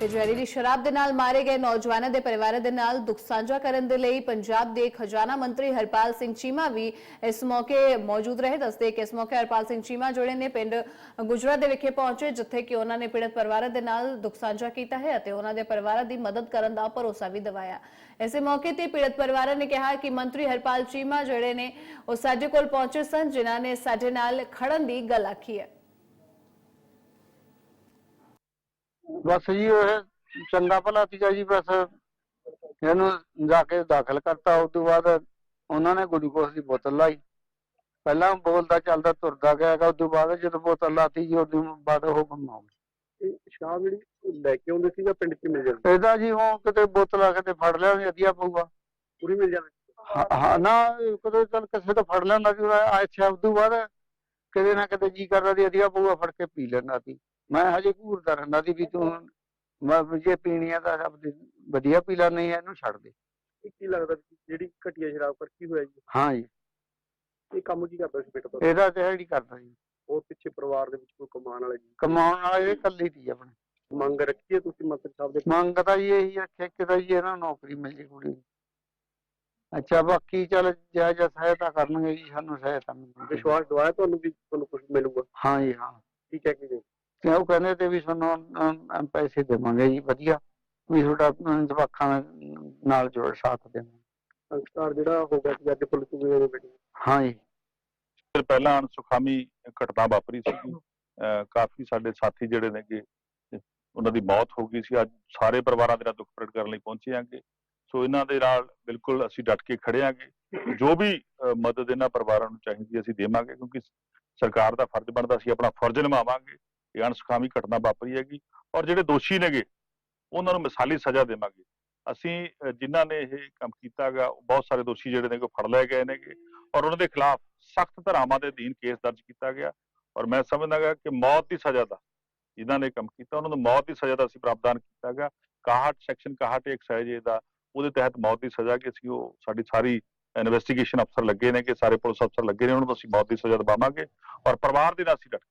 ਤੇ ਜ਼ਹਿਰੀਲੀ ਸ਼ਰਾਬ ਦੇ ਨਾਲ ਮਾਰੇ ਗਏ ਨੌਜਵਾਨਾਂ ਦੇ ਪਰਿਵਾਰਾਂ ਦੇ ਨਾਲ ਦੁੱਖ ਸਾਂਝਾ ਕਰਨ ਦੇ ਲਈ ਪੰਜਾਬ ਦੇ ਖਜ਼ਾਨਾ ਮੰਤਰੀ ਹਰਪਾਲ ਸਿੰਘ ਚੀਮਾ ਵੀ ਇਸ ਮੌਕੇ ਮੌਜੂਦ ਰਹੇ। ਦੱਸਦੇ ਕਿ ਇਸ ਮੌਕੇ ਹਰਪਾਲ ਸਿੰਘ ਚੀਮਾ ਜਿਹੜੇ ਨੇ ਪਿੰਡ ਗੁਜਰਾ ਦੇ ਵਿਖੇ ਪਹੁੰਚੇ, ਜਿੱਥੇ ਕਿ ਉਹਨਾਂ ਨੇ ਪੀੜਤ ਪਰਿਵਾਰਾਂ ਦੇ ਨਾਲ ਦੁੱਖ ਸਾਂਝਾ ਕੀਤਾ ਹੈ ਅਤੇ ਉਹਨਾਂ ਦੇ ਪਰਿਵਾਰਾਂ ਦੀ ਮਦਦ ਕਰਨ ਦਾ ਭਰੋਸਾ ਵੀ ਦਿਵਾਇਆ। ਇਸੇ ਮੌਕੇ ਤੇ ਪੀੜਤ ਪਰਿਵਾਰਾਂ ਨੇ ਕਿਹਾ ਕਿ ਮੰਤਰੀ ਹਰਪਾਲ ਚੀਮਾ ਜਿਹੜੇ ਨੇ, ਉਹ ਸਾਡੇ ਕੋਲ ਪਹੁੰਚੇ ਸਨ, ਜਿਨ੍ਹਾਂ ਨੇ ਸਾਡੇ ਨਾਲ ਖੜਨ ਦੀ ਗੱਲ ਆਖੀ ਹੈ। ਬਸ ਜੀ ਉਹ ਚੰਗਾ ਭਲਾ ਸੀਗਾ ਜੀ ਬਸ ਇਹਨੂੰ ਜਾ ਕੇ ਦਾਖਲ ਕਰਤਾ। ਉਸ ਤੋਂ ਬਾਅਦ ਉਹਨਾਂ ਨੇ ਗਲੂਕੋਸ ਦੀ ਬੋਤਲ ਲਾਈ। ਪਹਿਲਾਂ ਬੋਲਦਾ ਚੱਲਦਾ ਤੁਰਦਾ ਗਿਆ ਉਸ ਤੋਂ ਬਾਅਦ ਜਦੋਂ ਬੋਤਲ ਲਾਤੀ ਜੀ ਉਸ ਤੋਂ ਬਾਅਦ ਉਹ ਗੁੰਮ ਇਹ ਸ਼ਰਾਬ ਜਿਹੜੀ ਲੈ ਕੇ ਆਉਂਦੇ ਸੀ ਜਾਂ ਪਿੰਡ 'ਚ ਮਿਲ ਜਾਂਦੀ ਇਹਦਾ ਜੀ ਉਹ ਕਿਤੇ ਬੋਤਲ ਆ ਕਿਤੇ ਫੜ ਲਿਆ ਵਧੀਆ ਪਊਗਾ। ਪੂਰੀ ਮਿਲ ਜਾਂਦੀ ਹਾਂ ਹਾਂ, ਨਾ ਕਦੇ ਚੱਲ ਕਿਸੇ ਤੋਂ ਫੜ ਲੈਂਦਾ ਸੀ ਅੱਛਾ ਉਸ ਤੋਂ ਬਾਅਦ ਕਿਤੇ ਨਾ ਕਿਤੇ ਜੀ ਕਰਦਾ ਸੀ ਵਧੀਆ ਪਊਗਾ ਫੜ ਕੇ ਪੀ ਲੈਂਦਾ ਸੀ। ਮੈਂ ਹਜੇ ਘੂਰਦਾ ਰਹਿੰਦਾ ਸੀ ਵੀ ਤੂੰ ਮੈਂ ਜੇ ਪੀਣੀ ਆ ਤਾਂ ਆਪਦੀ ਵਧੀਆ ਪੀ ਲੈ ਨਹੀਂ ਇਹਨੂੰ ਛੱਡ ਦੇ। ਇਹ ਕੀ ਲੱਗਦਾ ਵੀ ਜਿਹੜੀ ਘਟੀਆ ਸ਼ਰਾਬ ਕਰ ਕੀ ਹੋਇਆ ਜੀ? ਹਾਂ ਜੀ। ਇਹ ਕੰਮ ਕੀ ਕਰਦਾ ਸੀ ਬੇਟਾ? ਤੁਹਾਡਾ ਇਹਦਾ ਤੇ ਜਿਹੜੀ ਕਰਦਾ ਜੀ। ਹੋਰ ਪਿੱਛੇ ਪਰਿਵਾਰ ਦੇ ਵਿੱਚ ਕੋਈ ਕਮਾਉਣ ਵਾਲਾ ਜੀ? ਕਮਾਉਣ ਵਾਲਾ ਇਹ ਇਕੱਲੀ ਸੀ ਆਪਣੇ। ਮੰਗ ਰੱਖੀ ਹੈ ਤੁਸੀਂ ਮੰਤਰੀ ਸਾਹਿਬ ਦੇ ਮੰਗ ਤਾਂ ਜੀ ਇਹੀ ਰੱਖਿਆ ਕਿ ਤਾਂ ਜੀ ਇਹਨਾਂ ਨੂੰ ਨੌਕਰੀ ਮਿਲ ਜੇ ਕੁੜੀ ਨੂੰ। ਅੱਛਾ ਬਾਕੀ ਚੱਲ ਜੈ ਜੈ ਸਹਾਇਤਾ ਕਰਨਗੇ ਜੀ ਸਾਨੂੰ ਸਹਾਇਤਾ ਮਿਲੂਗੀ। ਵਿਸ਼ਵਾਸ ਦਵਾਇਆ ਤੁਹਾਨੂੰ ਵੀ ਤੁਹਾਨੂੰ ਕੁਝ ਮਿਲੂਗਾ? ਹਾਂ ਜੀ ਹਾਂ। ਕੀ ਕਹਿ ਕੇ ਤੇ ਉਹ ਕਹਿੰਦੇ ਤੇ ਵੀ ਤੁਹਾਨੂੰ ਪੈਸੇ ਦੇਵਾਂਗੇ ਜੀ ਵਧੀਆ। ਵੀ ਤੁਹਾਡਾ ਜਵਾਕਾਂ ਨਾਲ ਜੋੜ ਸਾਥ ਦੇਵਾਂਗੇ ਸੰਸਕਾਰ ਜਿਹੜਾ ਹੋ ਗਿਆ ਸੀ ਅੱਜ ਪੁਲਿਸ ਦੇ ਬੇਟੇ ਹਾਂ ਜੀ। ਫਿਰ ਪਹਿਲਾਂ ਅਣਸੁਖਾਵੀ ਘਟਨਾ ਵਾਪਰੀ ਸੀ ਕਾਫੀ ਸਾਡੇ ਸਾਥੀ ਜਿਹੜੇ ਨੇਗੇ ਉਹਨਾਂ ਦੀ ਮੌਤ ਹੋ ਗਈ ਸੀ। ਅੱਜ ਸਾਰੇ ਪਰਿਵਾਰਾਂ ਦੇ ਨਾਲ ਦੁੱਖ ਪ੍ਰਗਟ ਕਰਨ ਲਈ ਪਹੁੰਚੇ ਆਂਗੇ ਸੋ ਇਹਨਾਂ ਦੇ ਨਾਲ ਬਿਲਕੁਲ ਅਸੀਂ ਡਟ ਕੇ ਖੜੇ ਆਂਗੇ ਜੋ ਵੀ ਮਦਦ ਇਹਨਾਂ ਪਰਿਵਾਰਾਂ ਨੂੰ ਚਾਹੀਦੀ ਅਸੀਂ ਦੇਵਾਂਗੇ। ਕਿਉਂਕਿ ਸਰਕਾਰ ਦਾ ਫਰਜ਼ ਬਣਦਾ ਅਸੀਂ ਆਪਣਾ ਫਰਜ਼ ਨਿਭਾਵਾਂਗੇ। ਇਹ ਅਣਸੁਖਾਵੀ ਘਟਨਾ ਵਾਪਰੀ ਹੈਗੀ ਔਰ ਜਿਹੜੇ ਦੋਸ਼ੀ ਨੇਗੇ ਉਹਨਾਂ ਨੂੰ ਮਿਸਾਲੀ ਸਜ਼ਾ ਦੇਵਾਂਗੇ। ਅਸੀਂ ਅਹ, ਜਿਨ੍ਹਾਂ ਨੇ ਇਹ ਕੰਮ ਕੀਤਾਗਾ ਬਹੁਤ ਸਾਰੇ ਦੋਸ਼ੀ ਜਿਹੜੇ ਨੇ ਉਹ ਫੜ ਲਏ ਗਏ ਨੇਗੇ ਔਰ ਉਹਨਾਂ ਦੇ ਖਿਲਾਫ ਸਖਤ ਧਾਰਾਵਾਂ ਦੇ ਅਧੀਨ ਕੇਸ ਦਰਜ ਕੀਤਾ ਗਿਆ ਔਰ ਮੈਂ ਸਮਝਦਾਗਾ ਕਿ ਮੌਤ ਦੀ ਸਜ਼ਾ ਦਾ ਜਿਨ੍ਹਾਂ ਨੇ ਕੰਮ ਕੀਤਾ ਉਹਨਾਂ ਨੂੰ ਮੌਤ ਦੀ ਸਜ਼ਾ ਦਾ ਅਸੀਂ ਪ੍ਰਾਵਧਾਨ ਕੀਤਾ ਗਿਆ 61 ਸੈਕਸ਼ਨ 61 ਇੱਕ ਸਹਿਜੇ ਦਾ ਉਹਦੇ ਤਹਿਤ ਮੌਤ ਦੀ ਸਜ਼ਾ ਕਿ ਅਸੀਂ ਉਹ ਸਾਡੀ ਸਾਰੀ ਇਨਵੈਸਟੀਗੇਸ਼ਨ ਅਫਸਰ ਲੱਗੇ ਨੇ ਕਿ ਸਾਰੇ ਪੁਲਿਸ ਅਫਸਰ ਲੱਗੇ ਨੇ ਉਹਨਾਂ ਨੂੰ ਅਸੀਂ ਮੌਤ ਦੀ ਸਜ਼ਾ ਦਿਵਾਵਾਂਗੇ ਔਰ ਪਰਿਵਾਰ ਦੇ ਨਾਲ ਅਸੀਂ ਡਟ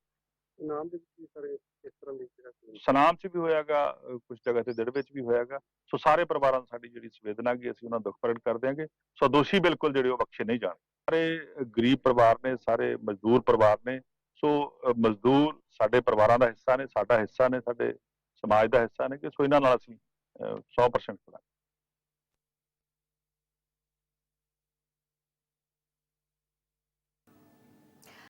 ਨਾਮ ਦੇ ਵਿੱਚ ਵੀ ਸਾਰੇ ਇਸ ਤਰ੍ਹਾਂ ਦੀ ਜਿਹੜਾ ਸਨਾਮ ਚ ਵੀ ਹੋਇਆਗਾ ਕੁਝ ਜਗ੍ਹਾ ਤੇ ਦਿੜ ਵਿੱਚ ਵੀ ਹੋਇਆਗਾ। ਸੋ ਸਾਰੇ ਪਰਿਵਾਰਾਂ ਨੂੰ ਸਾਡੀ ਜਿਹੜੀ ਸੰਵੇਦਨਾ ਹੈਗੀ ਅਸੀਂ ਉਹਨਾਂ ਦੁੱਖ ਪ੍ਰਗਟ ਕਰ ਦਿਆਂਗੇ ਸੋ ਦੋਸ਼ੀ ਬਿਲਕੁਲ ਜਿਹੜੇ ਉਹ ਬਖਸ਼ੇ ਨਹੀਂ ਜਾਣਗੇ। ਸਾਰੇ ਗਰੀਬ ਪਰਿਵਾਰ ਨੇ ਸਾਰੇ ਮਜ਼ਦੂਰ ਪਰਿਵਾਰ ਨੇ ਸੋ ਮਜ਼ਦੂਰ ਸਾਡੇ ਪਰਿਵਾਰਾਂ ਦਾ ਹਿੱਸਾ ਨੇ ਸਾਡਾ ਹਿੱਸਾ ਨੇ ਸਾਡੇ ਸਮਾਜ ਦਾ ਹਿੱਸਾ ਨੇ ਕਿ ਸੋ ਇਹਨਾਂ ਨਾਲ ਅਸੀਂ ਅਹ, 100% ਖੜਾਂਗੇ